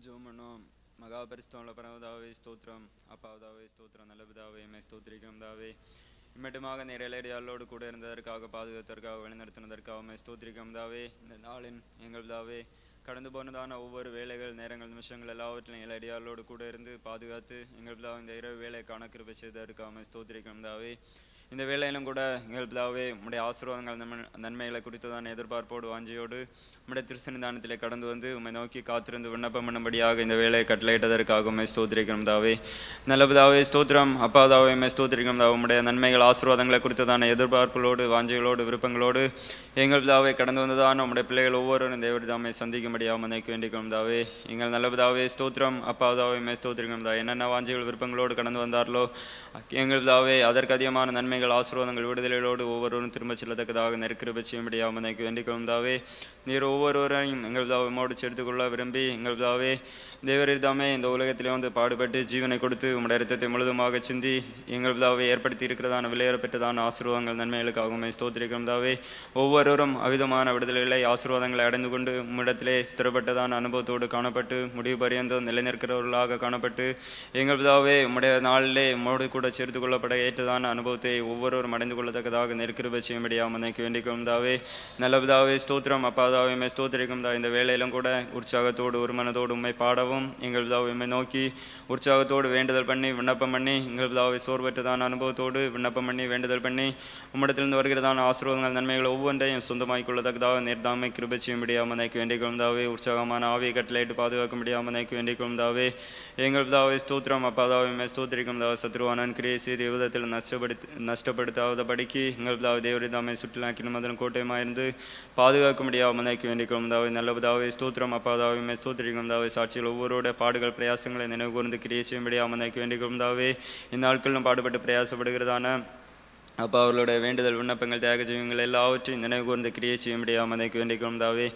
ஜோம் பண்ணோம் மகா பரவதாவே ஸ்தோத்திரம் அப்பாவதாவே ஸ்தோத்திரம் நல்லபதாவே மே ஸ்தோத்திரிக்கிறோம் தாவே இம்மட்டுமாக நிறையலடியாளோடு கூட இருந்ததற்காக பாதுகாத்ததற்காக வழிநடத்தினதற்காக மே ஸ்தோத்திரிக்கிறோம் தாவே இந்த நாளின் எங்கள்தாவே கடந்து போனதான ஒவ்வொரு வேலைகள் நேரங்கள் நிமிஷங்கள் எல்லாவற்றிலும் இளையடியாளோடு கூட இருந்து பாதுகாத்து எங்கள் இந்த இரவு வேலை கணக்கிருப்பை செய்ததற்காக ஸ்தோத்திரிக்கிறோம் தாவே இந்த வேலையிலும் கூட எங்கள் பிதாவே உம்முடைய ஆசீர்வாதங்கள் நன்மை நன்மைகளை குறித்ததான எதிர்பார்ப்போடு வாஞ்சியோடு உம்முடைய திருசன்னிதானத்திலே கடந்து வந்து உம்மை நோக்கி காத்திருந்து விண்ணப்பம் பண்ணும்படியாக இந்த வேலையை கட்டளையிட்டதற்காக உண்மை ஸ்தோத்திரிக்கிறோம் தாவே நல்லபதாவே ஸ்தோத்திரம். அப்பாதாவே உண்மை ஸ்தோத்திரிக்கிறோம் தாவே உம்முடைய நன்மைகள் ஆசீர்வாதங்களை குறித்ததான எதிர்பார்ப்புகளோடு வாஞ்சிகளோடு விருப்பங்களோடு எங்கள் பிதாவை கடந்து வந்ததான உம்முடைய பிள்ளைகள் ஒவ்வொருவரும் தேவடி தாமே சந்திக்கும்படியாக மனைக்கு வேண்டிக்கிறோம் தாவே எங்கள் நல்லபதாவே ஸ்தோத்திரம். அப்பாதாவே உண்மை ஸ்தோத்திரிக்கிறோம் தாவே என்னென்ன வாஞ்சிகள் விருப்பங்களோடு கடந்து வந்தார்களோ எங்கள் பிதாவே அதற்கு அதிகமான நன்மை ஆசீர்வாதங்கள் விடுதலைகளோடு ஒவ்வொருவரும் திரும்ப செல்லத்தக்கதாக நெருக்கிற செய்யும்படியாக மனைக்கு வேண்டிக்கிறோம் தாவே. நீர் ஒவ்வொருவரையும் எங்கள் பிதாவை மோடு சேர்த்துக்கொள்ள விரும்பி எங்கள் தேவரீர் தாமே இந்த உலகத்திலே வந்து பாடுபட்டு ஜீவனை கொடுத்து உம்முடைய இரத்தத்தை முழுதுமாக சிந்தி எங்கள் பிதாவை ஏற்படுத்தி இருக்கிறதான விலையேறப்பட்டதான ஆசீர்வாதங்கள் நன்மைகளுக்காகவுமே ஸ்தோத்திரிக்கிறோம் தாவே ஒவ்வொருவரும் அவிதமான விடுதலைகளை ஆசீர்வாதங்களை அடைந்து கொண்டு உம்மிடத்திலே ஸ்திரப்பட்டதான அனுபவத்தோடு காணப்பட்டு முடிவு பரியந்தம் நிலைநிற்கிறவர்களாக காணப்பட்டு எங்கள் விதாவே உம்முடைய நாளிலே உம்மோடு கூட சேர்த்து கொள்ளப்பட ஏற்றதான அனுபவத்தை ஒவ்வொருவரும் அடைந்து கொள்ளத்தக்கதாக நெருக்கிருப செய்யும்படியாக மனைக்கு வேண்டிக்கும் தாவே நல்ல விதாவே ஸ்தோத்திரம். அப்பாதாவே ஸ்தோத்திரிக்கும் தா இந்த வேலையிலும் கூட உற்சாகத்தோடு ஒரு மனதோடு உண்மை பாடவும் எங்கள் பிதாவை நோக்கி உற்சாகத்தோடு வேண்டுதல் பண்ணி விண்ணப்பம் பண்ணி எங்கள் பிதாவை சோர்வற்றதான அனுபவத்தோடு விண்ணப்பம் பண்ணி வேண்டுதல் பண்ணி உம்மிடத்திலிருந்து வருகிறதான ஆசீர்வாதங்கள் நன்மைகள் ஒவ்வொன்றையும் சொந்தமாய் கொள்ளத்தக்கதாக நேர்தாமை கிருபச்சியும் முடியாமல் நினைக்க வேண்டிக் கொள்ந்தாவே உற்சாகமான ஆவியை கட்டளையிட்டு முடியாமல் நினைக்க வேண்டிக் கொள்ந்தாவே எங்கள் பிதாவை ஸ்தோத்திரம். அப்பாதாவை ஸ்தோத்திரிக்கும் தாவை சத்ருவானன் கிரியை செய்து விதத்தில் நஷ்டப்படுத்தி நஷ்டப்படுத்தாத படிக்கு எங்கள் பிதாவை தேவரிதாமை சுற்றிலாக்கின மதன் கோட்டையமாயிருந்து முடியாமல் நினைக்க வேண்டிக் கொள்ந்தாவே நல்ல பிதாவை ஸ்தோத்திரம். அப்பாதாவை ஸ்தோத்திரிக்கும் தாவை சாட்சியில் ஒவ்வொருடைய பாடுகள் பிரயாசங்களை நினைவு கூர்ந்து கிரியை செய்யும்படியாக மனைக்கு வேண்டிக் கொள்ந்தாவே இந்நாட்களிலும் பாடுபட்டு பிரயாசப்படுகிறதான அப்போ அவர்களுடைய வேண்டுதல் விண்ணப்பங்கள் தியாக ஜீவங்கள் எல்லாவற்றையும் நினைவு கூர்ந்து கிரியை செய்யும்படியாக மதைக்கு வேண்டிக்கிறோம் தாவே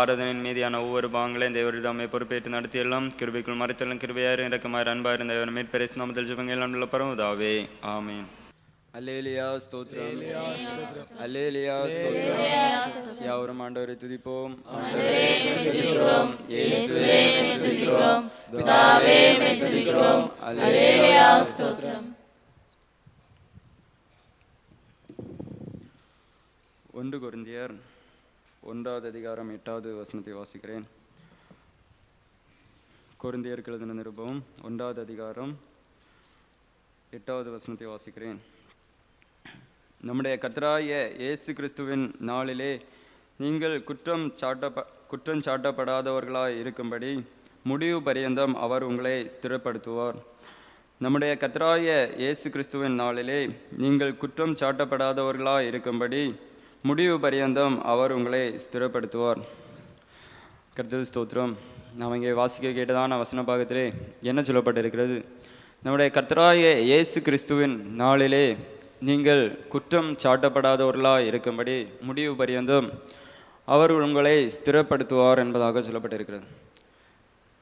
ஆராதனையின் மீதியான ஒவ்வொரு பாகங்களையும் தேவரிதாமை பொறுப்பேற்று நடத்தியெல்லாம் கிருபிக்குள் மறைத்தலும் கிருபையாரும் இறக்குமாறு அன்பாக இருந்த மேற்பரிசு நாமத்தில் ஜீவங்கள் நல்ல பரவுதாவே ஆமீன். அல்லேலியா ஸ்தோத்திரம். அல்லேலியா ஸ்தோத்திரம். யாவரும் ஆண்டவரை துதிப்போம். இயேசுவே துதிக்கிறோம். பிதாவே துதிக்கிறோம். அல்லேலியா ஸ்தோத்திரம். ஒன்று கொரிந்தியர் ஒன்றாவது அதிகாரம் எட்டாவது வசனத்தை வாசிக்கிறேன். கொரிந்தியருக்கு எழுதின நிருபம் ஒன்றாவது அதிகாரம் எட்டாவது வசனத்தை வாசிக்கிறேன். நம்முடைய கத்ராய இயேசு கிறிஸ்துவின் நாளிலே நீங்கள் குற்றம் சாட்டப்ப குற்றம் சாட்டப்படாதவர்களாக இருக்கும்படி முடிவு பரியந்தம் அவர் உங்களை ஸ்திரப்படுத்துவார். நம்முடைய கத்ராய இயேசு கிறிஸ்துவின் நாளிலே நீங்கள் குற்றம் சாட்டப்படாதவர்களாக இருக்கும்படி முடிவு பரியந்தம் அவர் உங்களை ஸ்திரப்படுத்துவார். கர்த்தர் ஸ்தோத்திரம். நாம் இங்கே வாசிக்க கேட்டதான வசன பாகத்திலே என்ன சொல்லப்பட்டிருக்கிறது? நம்முடைய கர்த்தராய இயேசு கிறிஸ்துவின் நாளிலே நீங்கள் குற்றம் சாட்டப்படாதவர்களாக இருக்கும்படி முடிவு பரியந்தும் அவர் உங்களை ஸ்திரப்படுத்துவார் என்பதாக சொல்லப்பட்டிருக்கிறது.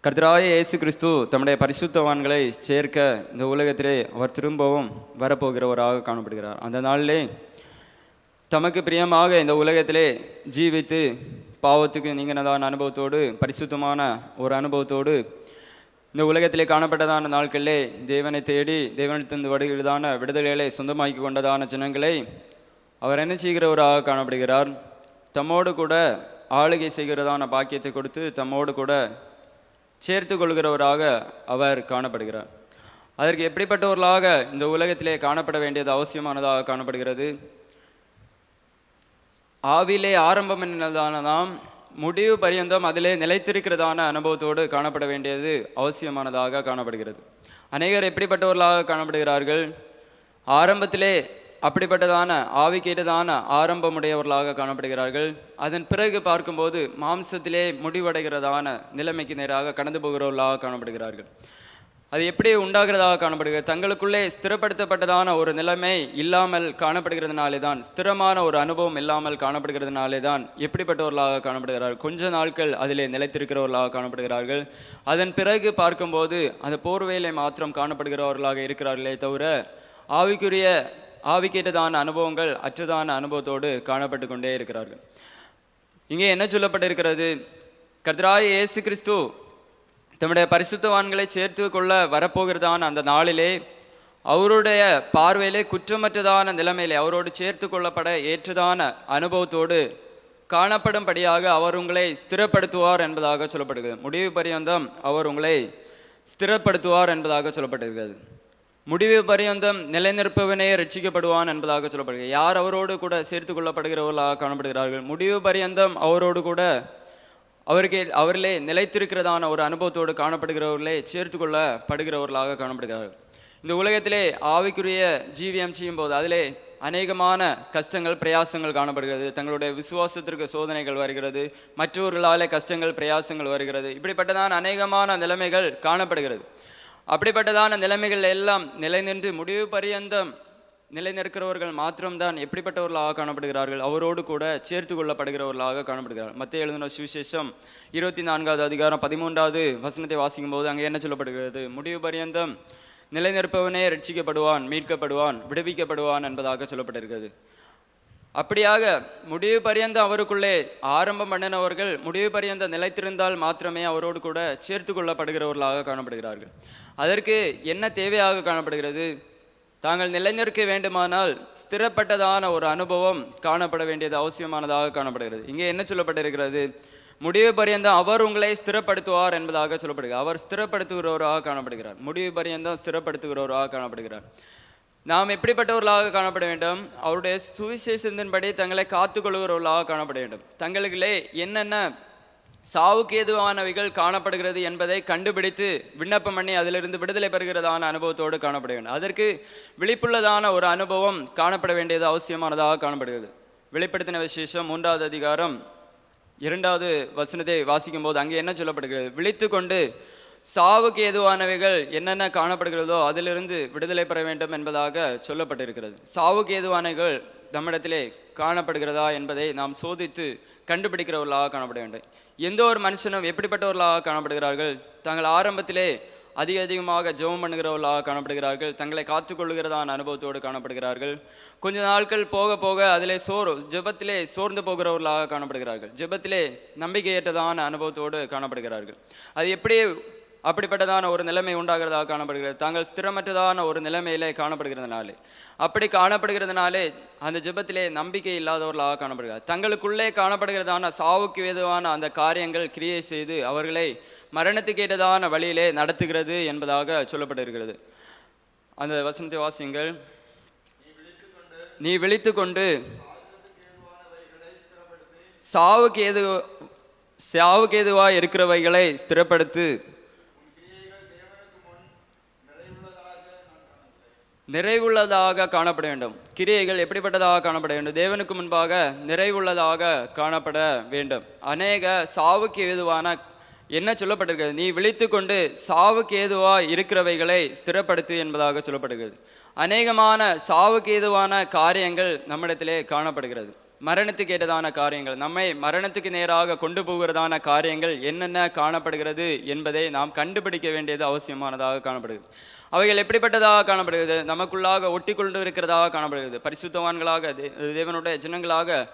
கர்த்தராய இயேசு கிறிஸ்து தம்முடைய பரிசுத்தவான்களை சேர்க்க இந்த உலகத்திலே அவர் திரும்பவும் வரப்போகிறவராக காணப்படுகிறார். அந்த நாளிலே தமக்கு பிரியமாக இந்த உலகத்திலே ஜீவித்து பாவத்துக்கு நீங்கினதான அனுபவத்தோடு பரிசுத்தமான ஒரு அனுபவத்தோடு இந்த உலகத்திலே காணப்பட்டதான நாட்களிலே தேவனை தேடி தேவனிடத்திலிருந்து வருகிறதான விடுதலைகளை சொந்தமாக்கி கொண்டதான ஜனங்களை அவர் என்ன செய்கிறவராக காணப்படுகிறார்? தம்மோடு கூட ஆளுகை செய்கிறதான பாக்கியத்தை கொடுத்து தம்மோடு கூட சேர்த்து கொள்கிறவராக அவர் காணப்படுகிறார். அதற்கு எப்படிப்பட்டவர்களாக இந்த உலகத்திலே காணப்பட வேண்டியது அவசியமானதாக காணப்படுகிறது? ஆவிலே ஆரம்பம் என்னதான நாம் முடிவு பரியந்தம் அதிலே நிலைத்திருக்கிறதான அனுபவத்தோடு காணப்பட வேண்டியது அவசியமானதாக காணப்படுகிறது. அநேகர் எப்படிப்பட்டவர்களாக காணப்படுகிறார்கள்? ஆரம்பத்திலே அப்படிப்பட்டதான ஆவிக்கேட்டதான ஆரம்பமுடையவர்களாக காணப்படுகிறார்கள். அதன் பிறகு பார்க்கும்போது மாம்சத்திலே முடிவடைகிறதான நிலைமைக்கு நேராக கடந்து போகிறவர்களாக காணப்படுகிறார்கள். அது எப்படி உண்டாகிறதாக காணப்படுகிறது. தங்களுக்குள்ளே ஸ்திரப்படுத்தப்பட்டதான ஒரு நிலைமை இல்லாமல் காணப்படுகிறதுனாலே தான் ஸ்திரமான ஒரு அனுபவம் இல்லாமல் காணப்படுகிறதுனாலே தான் எப்படிப்பட்டவர்களாக காணப்படுகிறார்கள்? கொஞ்ச நாட்கள் அதிலே நிலைத்திருக்கிறவர்களாக காணப்படுகிறார்கள். அதன் பிறகு பார்க்கும்போது அந்த போர்வையிலே மாத்திரம் காணப்படுகிறவர்களாக இருக்கிறார்களே தவிர ஆவிக்குரிய ஆவிக்கேட்டதான அனுபவங்கள் அற்றதான அனுபவத்தோடு காணப்பட்டு கொண்டே இருக்கிறார்கள். இங்கே என்ன சொல்லப்பட்டிருக்கிறது? கர்த்தராய இயேசு கிறிஸ்து தம்முடைய பரிசுத்தவான்களை சேர்த்து கொள்ள வரப்போகிறதான அந்த நாளிலே அவருடைய பார்வையிலே குற்றமற்றதான நிலைமையிலே அவரோடு சேர்த்து கொள்ளப்பட ஏற்றதான அனுபவத்தோடு காணப்படும்படியாக அவர் உங்களை ஸ்திரப்படுத்துவார் என்பதாக சொல்லப்படுகிறது. முடிவு பரியந்தம் அவர் உங்களை ஸ்திரப்படுத்துவார் என்பதாக சொல்லப்பட்டிருக்கிறது முடிவு பரியந்தம் நிலைநிற்பவனே ரட்சிக்கப்படுவான் என்பதாக சொல்லப்படுகிறது. யார் அவரோடு கூட சேர்த்து கொள்ளப்படுகிறவர்களாக காணப்படுகிறார்கள்? முடிவு பரியந்தம் அவரோடு கூட அவருக்கு அவரிலே நிலைத்திருக்கிறதான ஒரு அனுபவத்தோடு காணப்படுகிறவர்களே சேர்த்து கொள்ளப்படுகிறவர்களாக காணப்படுகிறார்கள். இந்த உலகத்திலே ஆவிக்குரிய ஜீவியம் செய்யும் போது அதிலே அநேகமான கஷ்டங்கள் பிரயாசங்கள் காணப்படுகிறது. தங்களுடைய விசுவாசத்திற்கு சோதனைகள் வருகிறது. மற்றவர்களாலே கஷ்டங்கள் பிரயாசங்கள் வருகிறது. இப்படிப்பட்டதான அநேகமான நிலைமைகள் காணப்படுகிறது. அப்படிப்பட்டதான நிலைமைகள் எல்லாம் நிலை நின்று முடிவு பரியந்தம் நிலைநிற்கிறவர்கள் மாத்திரம்தான் எப்படிப்பட்டவர்களாக காணப்படுகிறார்கள்? அவரோடு கூட சேர்த்து கொள்ளப்படுகிறவர்களாக காணப்படுகிறார் மத்திய எழுதின சுவிசேஷம் இருபத்தி நான்காவது அதிகாரம் பதிமூன்றாவது வசனத்தை வாசிக்கும் போது அங்கே என்ன சொல்லப்படுகிறது? முடிவு பரியந்தம் நிலைநிற்பவனே ரட்சிக்கப்படுவான் மீட்கப்படுவான் விடுவிக்கப்படுவான் என்பதாக சொல்லப்பட்டிருக்கிறது. அப்படியாக முடிவு பரியந்தம் அவருக்குள்ளே ஆரம்பம் பண்ணினவர்கள் முடிவு பரியந்தம் நிலைத்திருந்தால் மாத்திரமே அவரோடு கூட சேர்த்து கொள்ளப்படுகிறவர்களாக காணப்படுகிறார்கள். அதற்கு என்ன தேவையாக காணப்படுகிறது? தாங்கள் நிலைநிற்க வேண்டுமானால் ஸ்திரப்பட்டதான ஒரு அனுபவம் காணப்பட வேண்டியது அவசியமானதாக காணப்படுகிறது. இங்கே என்ன சொல்லப்பட்டிருக்கிறது? முடிவு பரியந்தம் அவர் உங்களை ஸ்திரப்படுத்துவார் என்பதாக சொல்லப்படுகிறார் அவர் ஸ்திரப்படுத்துகிறவராக காணப்படுகிறார். முடிவு பரியந்தம் ஸ்திரப்படுத்துகிறவராக காணப்படுகிறார். நாம் எப்படிப்பட்டவர்களாக காணப்பட வேண்டும்? அவருடைய சுவிசேஷத்தின்படி தங்களை காத்துக்கொள்கிறவர்களாக காணப்பட வேண்டும். தங்களுக்குள்ளே என்னென்ன சாவுக்கு ஏதுவானவைகள் காணப்படுகிறது என்பதை கண்டுபிடித்து விண்ணப்பம் பண்ணி அதிலிருந்து விடுதலை பெறுகிறதான அனுபவத்தோடு காணப்பட வேண்டும் அதற்கு விழிப்புள்ளதான ஒரு அனுபவம் காணப்பட வேண்டியது அவசியமானதாக காணப்படுகிறது. வெளிப்படுத்தின விசேஷம் மூன்றாவது அதிகாரம் இரண்டாவது வசனத்தை வாசிக்கும் போது அங்கே என்ன சொல்லப்படுகிறது? விழித்து கொண்டு சாவுக்கு ஏதுவானவைகள் என்னென்ன காணப்படுகிறதோ அதிலிருந்து விடுதலை பெற வேண்டும் என்பதாக சொல்லப்பட்டிருக்கிறது. சாவுக்கு ஏதுவானவைகள் நம்மிடத்திலே காணப்படுகிறதா என்பதை நாம் சோதித்து கண்டுபிடிக்கிறவர்களாக காணப்பட வேண்டும். எந்த ஒரு மனுஷனும் எப்படிப்பட்டவர்களாக காணப்படுகிறார்கள்? தாங்கள் ஆரம்பத்திலே அதிக அதிகமாக ஜெபம் பண்ணுகிறவர்களாக காணப்படுகிறார்கள். தங்களை காத்துக்கொள்கிறதான அனுபவத்தோடு காணப்படுகிறார்கள். கொஞ்ச நாட்கள் போக போக அதிலே சோர் ஜெபத்திலே சோர்ந்து போகிறவர்களாக காணப்படுகிறார்கள். ஜெபத்திலே நம்பிக்கையற்றதான அனுபவத்தோடு காணப்படுகிறார்கள். அது எப்படி அப்படிப்பட்டதான ஒரு நிலைமை உண்டாகிறதாக காணப்படுகிறது. தாங்கள் ஸ்திரமற்றதான ஒரு நிலைமையிலே காணப்படுகிறதுனாலே. அப்படி காணப்படுகிறதுனாலே அந்த ஜெபத்திலே நம்பிக்கை இல்லாதவர்களாக காணப்படுகிறார். தங்களுக்குள்ளே காணப்படுகிறதான சாவுக்கு ஏதுவான அந்த காரியங்கள் கிரியை செய்து அவர்களை மரணத்துக்கு ஏற்றதான வழியிலே நடத்துகிறது என்பதாக சொல்லப்பட்டிருக்கிறது. அந்த வசனத்தை வாசியங்கள். நீ விழித்து கொண்டு சாவுக்கு ஏது சாவுக்கு ஏதுவாக இருக்கிறவைகளை ஸ்திரப்படுத்து. நிறைவுள்ளதாக காணப்பட வேண்டும். கிரியைகள் எப்படிப்பட்டதாக காணப்பட வேண்டும்? தேவனுக்கு முன்பாக நிறைவுள்ளதாக காணப்பட வேண்டும். அநேக சாவுக்கு ஏதுவான என்ன சொல்லப்பட்டிருக்கிறது? நீ விழித்து கொண்டு சாவுக்கு ஏதுவா இருக்கிறவைகளை ஸ்திரப்படுத்து என்பதாக சொல்லப்படுகிறது. அநேகமான சாவுக்கு ஏதுவான காரியங்கள் நம்மிடத்திலே காணப்படுகிறது. மரணத்துக்கு ஏற்றதான காரியங்கள் நம்மை மரணத்துக்கு நேராக கொண்டு போகிறதான காரியங்கள் என்னென்ன காணப்படுகிறது என்பதை நாம் கண்டுபிடிக்க வேண்டியது அவசியமானதாக காணப்படுகிறது. அவைகள் எப்படிப்பட்டதாக காணப்படுகிறது? நமக்குள்ளாக ஒட்டி கொண்டு இருக்கிறதாக காணப்படுகிறது. பரிசுத்தவான்களாக தேவனுடைய ஜனங்களாக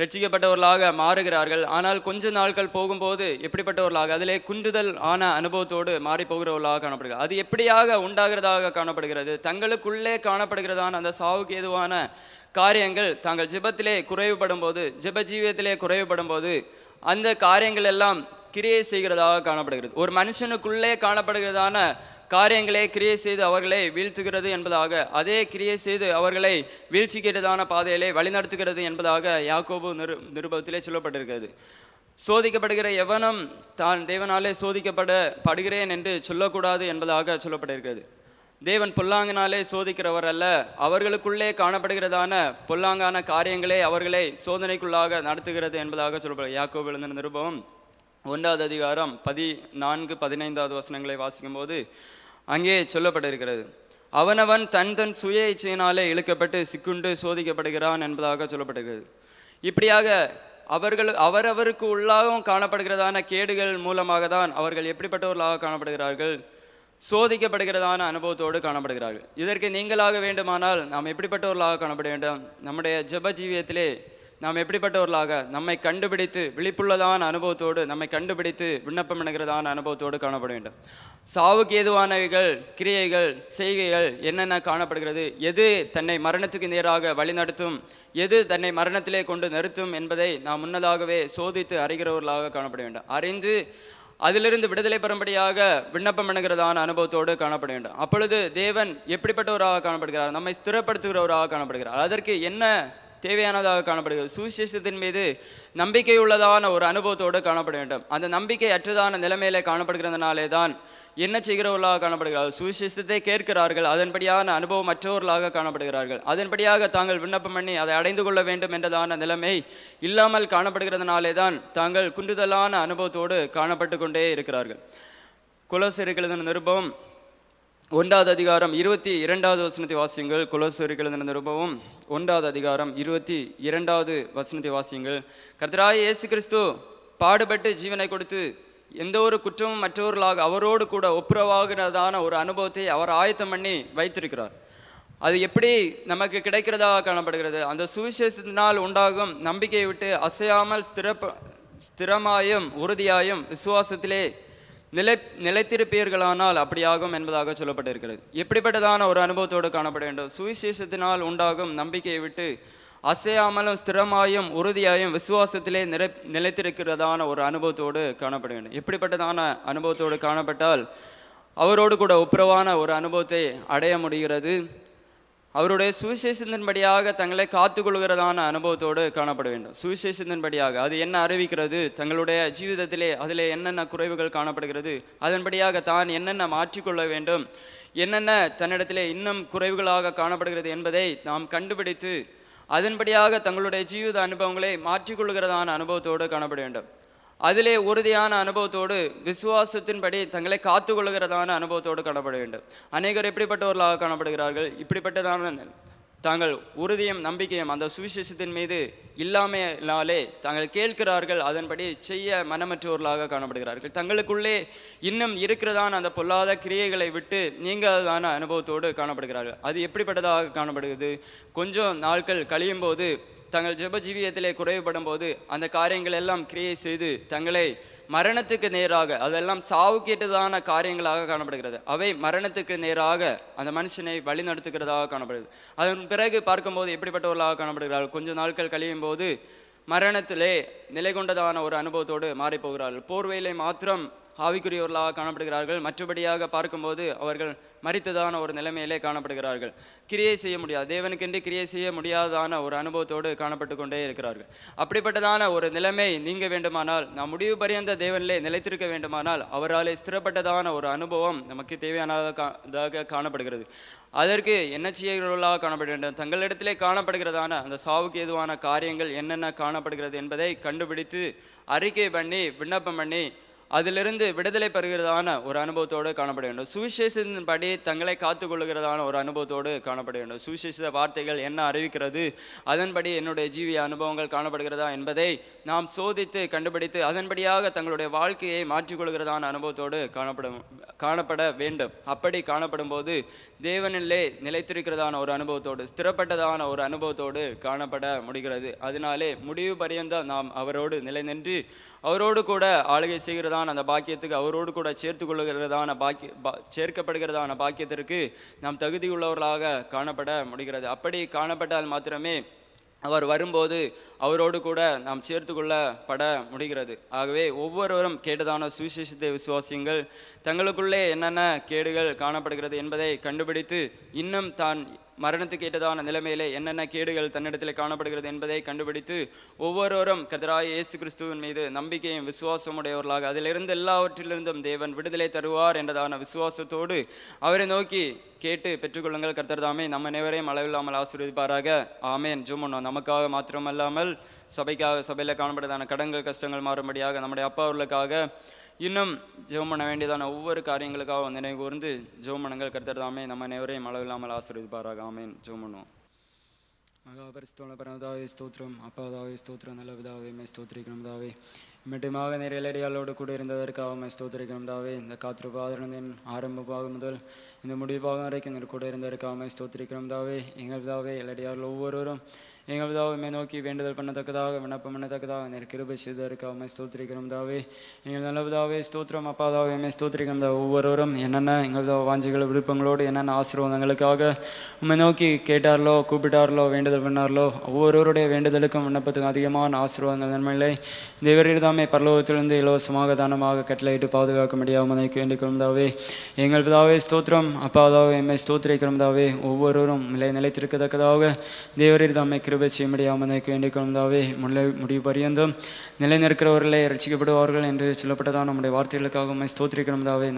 ரட்சிக்கப்பட்டவர்களாக மாறுகிறார்கள். ஆனால் கொஞ்ச நாட்கள் போகும்போது எப்படிப்பட்டவர்களாக? அதிலே குண்டுதல் ஆன அனுபவத்தோடு மாறி போகிறவர்களாக காணப்படுகிறது அது எப்படியாக உண்டாகிறதாக காணப்படுகிறது? தங்களுக்குள்ளே காணப்படுகிறதான அந்த சாவுக்கு ஏதுவான காரியங்கள் தாங்கள் ஜிபத்திலே குறைவுபடும் போது ஜிப ஜீவியத்திலே குறைவுபடும் போது அந்த காரியங்கள் எல்லாம் கிரியை செய்கிறதாக காணப்படுகிறது. ஒரு மனுஷனுக்குள்ளே காணப்படுகிறதான காரியங்களே கிரியை செய்து அவர்களை வீழ்த்துகிறது என்பதாக அதே கிரியை செய்து அவர்களை வீழ்ச்சிக்கிறதான பாதையிலே வழிநடத்துகிறது என்பதாக யாக்கோபு நிரு நிருபத்திலே சொல்லப்பட்டிருக்கிறது. சோதிக்கப்படுகிற எவனும் தான் தேவனாலே சோதிக்கப்பட படுகிறேன் என்று சொல்லக்கூடாது என்பதாக சொல்லப்பட்டிருக்கிறது. தேவன் பொல்லாங்கினாலே சோதிக்கிறவர் அல்ல அவர்களுக்குள்ளே காணப்படுகிறதான பொல்லாங்கான காரியங்களே அவர்களை சோதனைக்குள்ளாக நடத்துகிறது என்பதாக சொல்லப்படுகிறது யாக்கோபு எழுந்த நிருபம் ஒன்றாவது அதிகாரம் பதி நான்கு பதினைந்தாவது வசனங்களை வாசிக்கும்போது அங்கே சொல்லப்பட்டிருக்கிறது. அவனவன் தன் தன் சுய இச்சையினாலே இழுக்கப்பட்டு சிக்குண்டு சோதிக்கப்படுகிறான் என்பதாக சொல்லப்படுகிறது இப்படியாக அவர்கள் அவரவருக்கு உள்ளாகவும் காணப்படுகிறதான கேடுகள் மூலமாக தான் அவர்கள் எப்படிப்பட்டவர்களாக காணப்படுகிறார்கள்? சோதிக்கப்படுகிறதான அனுபவத்தோடு காணப்படுகிறார்கள். இதற்கு நீங்களாக வேண்டுமானால் நாம் எப்படிப்பட்டவர்களாக காணப்பட வேண்டும்? நம்முடைய ஜப ஜீவியத்திலே நாம் எப்படிப்பட்டவர்களாக? நம்மை கண்டுபிடித்து விழிப்புள்ளதான அனுபவத்தோடு நம்மை கண்டுபிடித்து விண்ணப்பம் பண்ணுகிறதான அனுபவத்தோடு காணப்பட வேண்டும். சாவுக்கு ஏதுவானவைகள் கிரியைகள் செய்கைகள் என்னென்ன காணப்படுகிறது? எது தன்னை மரணத்துக்கு நேராக வழிநடத்தும்? எது தன்னை மரணத்திலே கொண்டு நிறுத்தும் என்பதை நாம் முன்னதாகவே சோதித்து அறிகிறவர்களாக காணப்பட வேண்டும். அறிந்து அதிலிருந்து விடுதலை பெறும்படியாக விண்ணப்பம் பண்ணுகிறதான அனுபவத்தோடு காணப்பட வேண்டும். அப்பொழுது தேவன் எப்படிப்பட்டவராக காணப்படுகிறார்? நம்மை ஸ்திரப்படுத்துகிறவராக காணப்படுகிறார். அதற்கு என்ன தேவையானதாக காணப்படுகிறது. சுவிசேஷத்தின் மீது நம்பிக்கை உள்ளதான ஒரு அனுபவத்தோடு காணப்பட வேண்டும். அந்த நம்பிக்கை அற்றதான நிலைமையிலே காணப்படுகிறதுனாலே தான் என்ன செய்கிறவர்களாக காணப்படுகிறார்கள்? சுவிசேஷத்தை கேட்கிறார்கள். அதன்படியான அனுபவம் மற்றவர்களாக காணப்படுகிறார்கள். அதன்படியாக தாங்கள் விண்ணப்பம் பண்ணி அதை அடைந்து கொள்ள வேண்டும் என்றதான நிலைமை இல்லாமல் காணப்படுகிறதுனாலே தான் தாங்கள் குண்டுதலான அனுபவத்தோடு காணப்பட்டு கொண்டே இருக்கிறார்கள். குலசெருக்கு நிருபம் ஒன்றாவது அதிகாரம் இருபத்தி இரண்டாவது வசனத்தை வாசியுங்கள். குலசூரிகள் எழுதின நிருபம் ஒன்றாவது அதிகாரம் இருபத்தி இரண்டாவது வசனத்தை வாசியுங்கள். கர்த்தராய இயேசு கிறிஸ்து பாடுபட்டு ஜீவனை கொடுத்து எந்த ஒரு குற்றமும் மற்றவர்களாக அவரோடு கூட ஒப்புரவாகிறதான ஒரு அனுபவத்தை அவர் ஆயத்தம் பண்ணி வைத்திருக்கிறார். அது எப்படி நமக்கு கிடைக்கிறதாக காணப்படுகிறது? அந்த சுவிசேஷத்தினால் உண்டாகும் நம்பிக்கையை விட்டு அசையாமல் ஸ்திரப்ப ஸ்திரமாயும் உறுதியாயும் விசுவாசத்திலே நிலை நிலைத்திருப்பீர்களானால் அப்படியாகும் என்பதாக சொல்லப்பட்டிருக்கிறது. எப்படிப்பட்டதான ஒரு அனுபவத்தோடு காணப்பட வேண்டும்? சுவிசேஷத்தினால் உண்டாகும் நம்பிக்கையை விட்டு அசையாமலும் ஸ்திரமாயும் உறுதியாயும் விசுவாசத்திலே நிலை நிலைத்திருக்கிறதான ஒரு அனுபவத்தோடு காணப்பட வேண்டும். எப்படிப்பட்டதான அனுபவத்தோடு காணப்பட்டால் அவரோடு கூட ஒப்புரவான ஒரு அனுபவத்தை அடைய முடிகிறது. அவருடைய சுவிசேஷத்தின்படியாக தங்களை காத்துக்கொள்கிறதான அனுபவத்தோடு காணப்பட வேண்டும். சுவிசேஷத்தின்படியாக அது என்ன அறிவிக்கிறது? தங்களுடைய ஜீவிதத்திலே அதில் என்னென்ன குறைவுகள் காணப்படுகிறது? அதன்படியாக தான் என்னென்ன மாற்றிக்கொள்ள வேண்டும்? என்னென்ன தன்னிடத்திலே இன்னும் குறைவுகளாக காணப்படுகிறது என்பதை நாம் கண்டுபிடித்து அதன்படியாக தங்களுடைய ஜீவித அனுபவங்களை மாற்றிக்கொள்கிறதான அனுபவத்தோடு காணப்பட வேண்டும். அதிலே உறுதியான அனுபவத்தோடு விசுவாசத்தின்படி தங்களை காத்துக்கொள்கிறதான அனுபவத்தோடு காணப்பட வேண்டும். அநேகர் எப்படிப்பட்டவர்களாக காணப்படுகிறார்கள்? இப்படிப்பட்டதான தாங்கள் உறுதியும் நம்பிக்கையும் அந்த சுவிசேஷத்தின் மீது இல்லாமையினாலே தாங்கள் கேட்கிறார்கள். அதன்படி செய்ய மனமற்றவர்களாக காணப்படுகிறார்கள். தங்களுக்குள்ளே இன்னும் இருக்கிறதான அந்த பொல்லாத கிரியைகளை விட்டு நீங்காததான அனுபவத்தோடு காணப்படுகிறார்கள். அது எப்படிப்பட்டதாக காணப்படுகிறது? கொஞ்சம் நாட்கள் கழியும் போது தங்கள் ஜெப ஜீவியத்திலே குறைவுபடும் போது அந்த காரியங்கள் எல்லாம் கிரியை செய்து தங்களை மரணத்துக்கு நேராக அதெல்லாம் சாவுக்கேட்டதான காரியங்களாக காணப்படுகிறது. அவை மரணத்துக்கு நேராக அந்த மனுஷனை வழி நடத்துகிறதாக காணப்படுகிறது. அதன் பிறகு பார்க்கும்போது எப்படிப்பட்டவர்களாக காணப்படுகிறார்கள்? கொஞ்ச நாட்கள் கழியும் போது மரணத்திலே நிலை கொண்டதான ஒரு அனுபவத்தோடு மாறிப்போகிறார்கள். போர்வையிலே மாத்திரம் ஆவிக்குரியவர்களாக காணப்படுகிறார்கள். மற்றபடியாக பார்க்கும்போது அவர்கள் மறித்ததான ஒரு நிலைமையிலே காணப்படுகிறார்கள். கிரியை செய்ய முடியாது. தேவனுக்கென்று கிரியை செய்ய முடியாததான ஒரு அனுபவத்தோடு காணப்பட்டு கொண்டே இருக்கிறார்கள். அப்படிப்பட்டதான ஒரு நிலைமை நீங்க வேண்டுமானால் நாம் முடிவு பரியந்த தேவனிலே நிலைத்திருக்க வேண்டுமானால் அவராலே ஸ்திரப்பட்டதான ஒரு அனுபவம் நமக்கு தேவையானதாக காணப்படுகிறது. அதற்கு என்ன செய்கிறவர்களாக காணப்பட வேண்டும் தங்களிடத்திலே காணப்படுகிறதான அந்த சாவுக்கு எதுவான காரியங்கள் என்னென்ன காணப்படுகிறது என்பதை கண்டுபிடித்து அறிக்கை பண்ணி விண்ணப்பம் பண்ணி அதிலிருந்து விடுதலை பெறுகிறதான ஒரு அனுபவத்தோடு காணப்பட வேண்டும். சுவிசேஷத்தின்படி தங்களை காத்துக்கொள்கிறதான ஒரு அனுபவத்தோடு காணப்பட வேண்டும். சுவிசேஷ வார்த்தைகள் என்ன அறிவிக்கிறது? அதன்படி என்னுடைய ஜீவிய அனுபவங்கள் காணப்படுகிறதா என்பதை நாம் சோதித்து கண்டுபிடித்து அதன்படியாக தங்களுடைய வாழ்க்கையை மாற்றிக்கொள்கிறதான அனுபவத்தோடு காணப்படும் காணப்பட வேண்டும். அப்படி காணப்படும் போது தேவனிலே நிலைத்திருக்கிறதான ஒரு அனுபவத்தோடு ஸ்திரப்பட்டதான ஒரு அனுபவத்தோடு காணப்பட முடிகிறது. அதனாலே முடிவு பரியந்த நாம் அவரோடு நிலை நின்று அவரோடு கூட ஆளுகை செய்கிறதான அந்த பாக்கியத்துக்கு அவரோடு கூட சேர்த்து கொள்ளுகிறதான பாக்கிய பா சேர்க்கப்படுகிறதான பாக்கியத்திற்கு நாம் தகுதியுள்ளவர்களாக காணப்பட முடிகிறது. அப்படி காணப்பட்டால் மாத்திரமே அவர் வரும்போது அவரோடு கூட நாம் சேர்த்து கொள்ளப்பட முடிகிறது. ஆகவே ஒவ்வொருவரும் கேட்டதான சுவிசேஷத்தை விசுவாசியுங்கள் தங்களுக்குள்ளே என்னென்ன கேடுகள் காணப்படுகிறது என்பதை கண்டுபிடித்து இன்னும் தான் மரணத்துக்கு ஏற்றதான நிலைமையிலே என்னென்ன கேடுகள் தன்னிடத்தில் காணப்படுகிறது என்பதை கண்டுபிடித்து ஒவ்வொருவரும் கதராய இயேசு கிறிஸ்துவின் மீது நம்பிக்கையும் விசுவாசமுடையவர்களாக அதிலிருந்து எல்லாவற்றிலிருந்தும் தேவன் விடுதலை தருவார் என்றதான விசுவாசத்தோடு அவரை நோக்கி கேட்டு பெற்றுக்கொள்ளுங்கள் கர்த்தர் தாமே. நம்ம அனைவரையும் அளவில்லாமல் ஆசீர்வதிப்பாராக. ஆமேன். ஜுமுன்னோ நமக்காக மாத்திரமல்லாமல் சபைக்காக சபையில் காணப்படுதான கடன்கள் கஷ்டங்கள் மாறும்படியாக நம்முடைய அப்பா அவர்களுக்காக இன்னும் ஜெபம் பண்ண வேண்டியதான ஒவ்வொரு காரியங்களுக்காக நினைவு கூர்ந்து ஜெபம் பண்ணுங்கள். கர்த்தர் நம்ம அனைவரையும் அளவில்லாமல் ஆசீர்வதிப்பாராக. ஆமேன். ஜெபம் பண்ணுவோம். மகாபரிஸ்தோல பரமதாவே ஸ்தோத்திரம். அப்பாதாவே ஸ்தோத்திரம். நல்ல விதாவே மே ஸ்தோத்திரிக்கணும்தாவே மட்டுமாக நிறையலடியாளோடு கூட இருந்ததற்காக மே ஸ்தோத்திரிக்கணும்தாவே இந்த காத்திருப்பாதிருந்தின் ஆரம்ப பாகம் முதல் இந்த முடிவு பாகம் வரைக்கும் எங்கள் கூட இருந்ததற்காக மே ஸ்தோத்திரிக்கணும்தாவே எங்கள் தாவே இலடியார்கள் ஒவ்வொருவரும் எங்கள் மே நோக்கி வேண்டுதல் பண்ணத்தக்கதாக விண்ணப்பம் பண்ணத்தக்கதாக நீர் கிருபை செய்ததற்காக உண்மை ஸ்தோத்திரிக்கிறோம் தாவே எங்கள் நல்லபதாவே ஸ்தோத்திரம் அப்பாதாவே மே ஸ்தோத்திரிக்கிறோம் தா ஒவ்வொருவரும் என்னென்ன எங்கள் வாஞ்சிகள் விருப்பங்களோடு என்னென்ன ஆசீர்வாதங்களுக்காக உண்மை நோக்கி கேட்டார்களோ கூப்பிட்டார்களோ வேண்டுதல் பண்ணார்களோ ஒவ்வொருவருடைய வேண்டுதலுக்கும் விண்ணப்பத்துக்கும் அதிகமான ஆசீர்வாதங்கள் நன்மையிலே தேவரீர் தாமே பரலோகத்திலிருந்து இலவசமாக தானமாக கட்டளையிட்டு பாதுகாக்க முடியாமல் உமக்கு வேண்டிக் கொள்ளும் எங்கள் பிதாவே ஸ்தோத்திரம் அப்பாதாவே எம்மை ஸ்தோத்திரிக்கிறோம் தாவே ஒவ்வொருவரும் நிலை நிலைத்திருக்கத்தக்கதாக தேவரீர் தாமே கிருபை கிருபை முடியாமல் வேண்டிக் கொள்ளும் முல்லை முடிவு பரியந்தும். நிலைநிற்கிறவர்களே ரசிக்கப்படுவார்கள் என்று சொல்லப்பட்டதான் நம்முடைய வார்த்தைகளுக்காக உண்மை ஸ்தோத்திரிக்கிறோம் தாவே.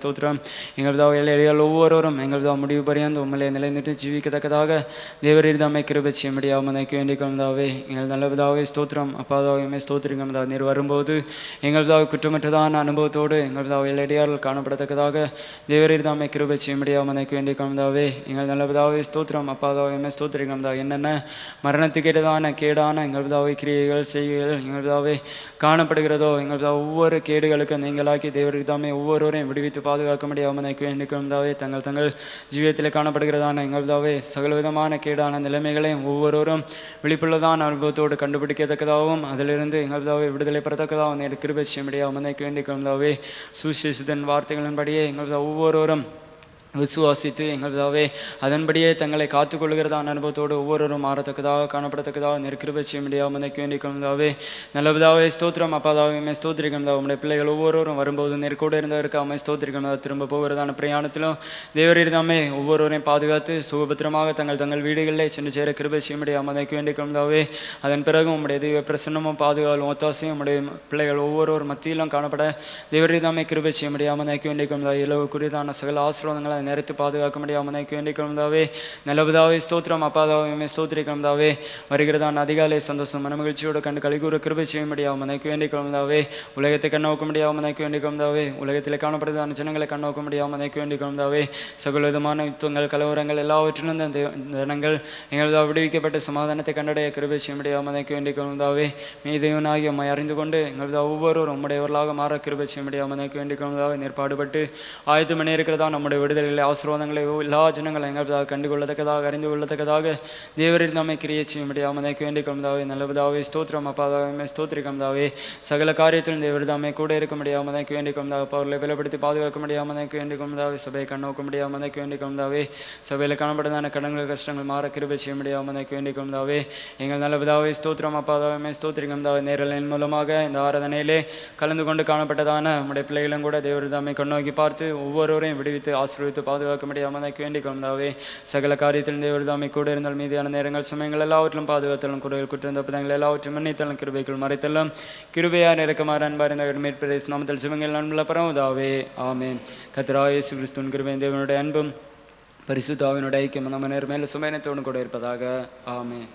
ஸ்தோத்திரம். எங்கள் பிதாவை ஒவ்வொருவரும் எங்கள் முடிவு பரியந்து உண்மையிலே நிலைநிறுத்தி ஜீவிக்கத்தக்கதாக தேவரீர் தாமே கிருபை செய்ய வேண்டிக் கொள்ளும் தாவே. எங்கள் நல்லபதாவே ஸ்தோத்திரம். அப்பாதாவையுமே உண்மை நீர் வரும்போது எங்கள் பிதாவை குற்றமற்றதான அனுபவத்தோடு எங்கள் பிதாவை எல்லையால் காணப்படத்தக்கதாக தேவரீர் தாமே கிருபை செய்ய வேண்டிக் கொள்ளும் எங்கள் நல்லபதாவே ஸ்தோத்திரம். அப்பாதாவையுமே உண்மை என்னென்ன மரணத்துக்கு ஏற்றதான கேடான எங்கள் பிதாவை கிரியைகள் செய்கைகள் எங்கள் பிதாவை காணப்படுகிறதோ எங்கள் பிதா ஒவ்வொரு கேடுகளுக்கும் நீங்களாக்கி தேவருக்கு தாமே ஒவ்வொருவரையும் விடுவித்து பாதுகாக்க முடியாமல் உமக்கு தங்கள் தங்கள் ஜீவியத்தில் காணப்படுகிறதான எங்கள் பிதாவே சகலவிதமான கேடான நிலைமைகளையும் ஒவ்வொருவரும் விழிப்புள்ளதான அனுபவத்தோடு கண்டுபிடிக்கத்தக்கதாகவும் அதிலிருந்து எங்கள் பிதாவை விடுதலை பெறத்தக்கதாகவும் நேரு கிருபை செய்ய முடியாமல் உமக்கு வேண்டிக் தாவே சுசேஷிதன் வார்த்தைகளின்படியே எங்கள் பிதா ஒவ்வொருவரும் விசுவாசித்து எங்கள் பிதாவே அதன்படியே தங்களை காத்துக்கொள்கிறதான அனுபவத்தோடு ஒவ்வொருவரும் மாறத்தக்கதாக காணப்படத்தக்கதாக நெருக்கிருபை செய்ய முடியாமல் உனக்கு வேண்டிக் கொள்வதாவே நல்ல பிதாவே ஸ்தோத்திரம் அப்பாதாவே ஸ்தோத்திரிக்கம் உடைய பிள்ளைகள் ஒவ்வொருவரும் வரும்போது நெருக்கோடு இருந்தவருக்கு அம்மை ஸ்தோத்திரிக்கம் திரும்ப போகிறதான பிரயாணத்திலும் தேவரீர் தாமே ஒவ்வொருவரையும் பாதுகாத்து சுகபத்திரமாக தங்கள் தங்கள் வீடுகளிலே சென்று சேர கிருபை செய்ய முடியாமல் உனக்கு வேண்டிக் அதன் பிறகு உம்முடைய தெய்வ பிரசன்னமும் பாதுகாவலும் ஒத்தாசையும் உடைய பிள்ளைகள் ஒவ்வொருவர் மத்தியிலும் காணப்பட தேவரீர் தாமே கிருபை செய்ய முடியாமல் உனக்கு வேண்டிக் கொள்வதா இலவு குறிதான சகல ஆசீர்வாதங்களை நேரத்து பாதுகாக்க முடியாமல் வேண்டிக் கொள்வதாவே நல்லபதாவே ஸ்தோத்திரம் அப்பாதாவே ஸ்தோத்திரிக்கம் தாவே வருகிறதான் அதிகாலை சந்தோஷம் மனமகிழ்ச்சியோடு கண்டு கலிகூற கிருபை செய்ய முடியாமல் உனக்கு வேண்டிக் கொள்வதாவே உலகத்தை கண்ணோக்க முடியாமல் உனக்கு வேண்டிக் கொள்வதாவே உலகத்தில் காணப்படுதான ஜனங்களை கண்ணோக்க முடியாமல் உனக்கு வேண்டிக் கொள்வதாவே சகல யுத்தங்கள் கலவரங்கள் எல்லாவற்றிலும் இந்த ஜனங்கள் எங்களது விடுவிக்கப்பட்ட சமாதானத்தை கண்டடைய கிருபை செய்ய முடியாமல் உனக்கு வேண்டிக் கொள்வதாவே மீதைவனாகி உம்மை அறிந்து கொண்டு எங்களது ஒவ்வொருவரும் உம்முடையவர்களாக மாற கிருபை செய்ய முடியாமல் உனக்கு வேண்டிக் கொள்வதாவே நேர்பாடுபட்டு ஆயத்து மணி இருக்கிறதா நம்முடைய விடுதலைகளை ஆசீர்வாதங்களையோ எல்லா ஜனங்களும் எங்கள் கண்டுகொள்ளத்தக்கதாக அறிந்து கொள்ளத்தக்கதாக தேவரில் நம்மை கிரியை செய்ய முடியாமல் உனக்கு வேண்டிக் கொள்வதாவே நல்லபதாவே ஸ்தோத்திரம் அப்பாதாவே ஸ்தோத்திரிக்கம்தாவே சகல காரியத்திலும் தேவர் தாமே கூட இருக்க முடியாமல் உனக்கு வேண்டிக் கொள்வதாக அவர்களை பலப்படுத்தி பாதுகாக்க முடியாமல் உனக்கு வேண்டிக் கொள்வதாவே சபையை கண்ணோக்க முடியாமல் உனக்கு வேண்டிக் கொள்வதாவே சபையில் காணப்படுதான கடன்கள் கஷ்டங்கள் மாற கிருபை செய்ய முடியாமல் உனக்கு வேண்டிக் கொள்வதாவே எங்கள் நல்லபதாவே ஸ்தோத்திரம் அப்பாதாவே ஸ்தோத்திரிக்கம்தாவே நேரலின் மூலமாக இந்த ஆராதனையிலே கலந்து கொண்டு காணப்பட்டதான நம்முடைய பிள்ளைகளும் கூட தேவர் தாமே கண்ணோக்கி பார்த்து ஒவ்வொருவரையும் விடுவித்து ஆசீர்வதி ஆசீர்வித்து பாதுகாக்க முடியாமல் உனக்கு வேண்டிக் கொண்டாவே சகல காரியத்தில் தேவர் தாமே கூட இருந்தால் மீதியான நேரங்கள் சமயங்கள் எல்லாவற்றிலும் பாதுகாத்தலும் குறைகள் குற்றம் தப்புதங்கள் எல்லாவற்றையும் மன்னித்தலும் கிருபைக்குள் மறைத்தலும். கிருபையார் இறக்கமாறு அன்பார் இந்த மேற்பிரதேச நாமத்தில் சிவங்கள் நண்பல பரவதாவே ஆமேன். கத்ராயேசு கிறிஸ்துவின் கிருபை தேவனுடைய அன்பும் பரிசுத்தாவினுடைய ஐக்கியம் நம்ம நேர் மேல சுமேனத்தோடு கூட இருப்பதாக. ஆமேன்.